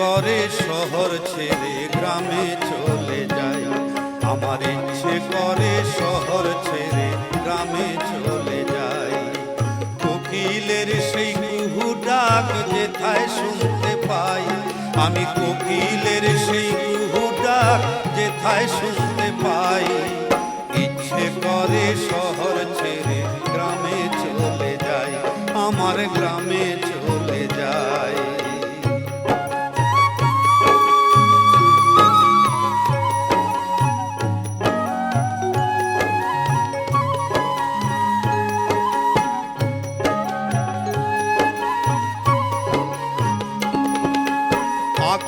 শহর ছেড়ে গ্রামে চলে যায়। আমার ইচ্ছে করে শহর ছেড়ে গ্রামে চলে যায়। কোকিলের সেই কুহু ডাক যেথায় শুনতে পাই। আমি কোকিলের সেই কুহু ডাক যেথায় শুনতে পাই। ইচ্ছে করে শহর ছেড়ে গ্রামে চলে যাই আমার গ্রামে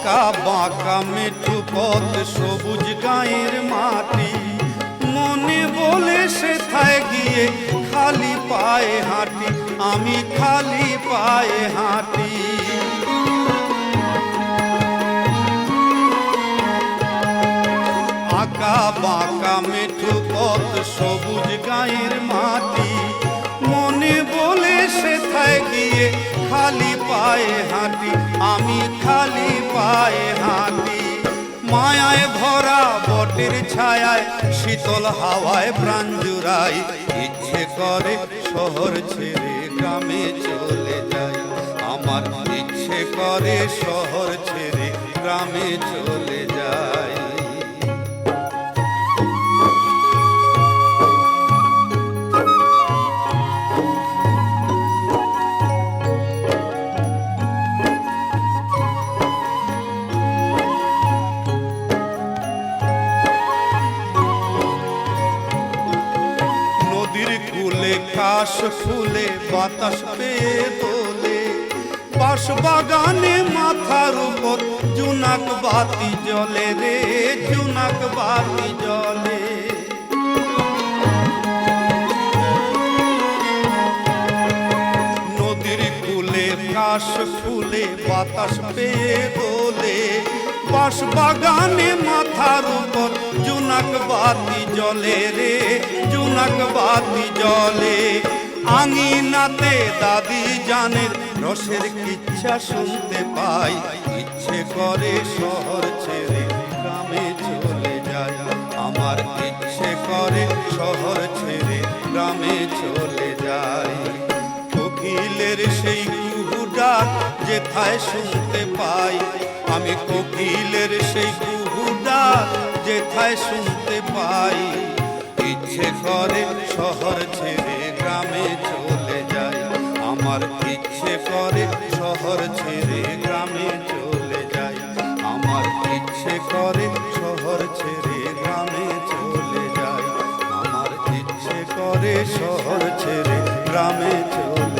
আঁকা বাঁকা মেঠু পথ, সবুজ গায়ের মাটি। মনে বলে সেথায় গিয়ে খালি পায়ে হাঁটি, আমি খালি পায়ে হাঁটি। আঁকা, বাঁকা মেঠু পথ, সবুজ গায়ের মাটি। মনে বলে সেথায় গিয়ে খালি পায়ে হাঁটি, আমি খালি পায়ে হাঁটি। মায়ায় ভরা বটের ছায়ায়, শীতল হাওয়ায় প্রাণ জুড়াই। ইচ্ছে করে শহর ছেড়ে গ্রামে চলে যায় আমার ইচ্ছে করে শহর ছেড়ে গ্রামে চলে কাশ ফুলে, বাতাস পেয়ে তোলে। পাশ বাগানে মাথার উপর জুনাক বাতি জলে রে, জুনাক বাতি জলে নদীর কাশ ফুলে, বাতাস পেয়ে দোলে বাস বাগানে মাথার উপর জুনাক বাতি জলে রে, জুনাক বাতি জলে আঙিনাতে দাদি জানের রসের কিচ্ছা শুনতে পাই। ইচ্ছে করে শহর ছেড়ে গ্রামে চলে যায়। আমার ইচ্ছে করে শহর ছেড়ে গ্রামে চলে যায়। কোকিলের সেই কুহু ডাক যেথায় শুনতে পাই। আমি কোকিলের সেই কুহু ডাক যেথায় শুনতে পাই। চলে যাই আমার ইচ্ছে করে শহর ছেড়ে গ্রামে চলে যায়। আমার ইচ্ছে করে শহর ছেড়ে গ্রামে চলে যায়। আমার ইচ্ছে করে শহর ছেড়ে গ্রামে চলে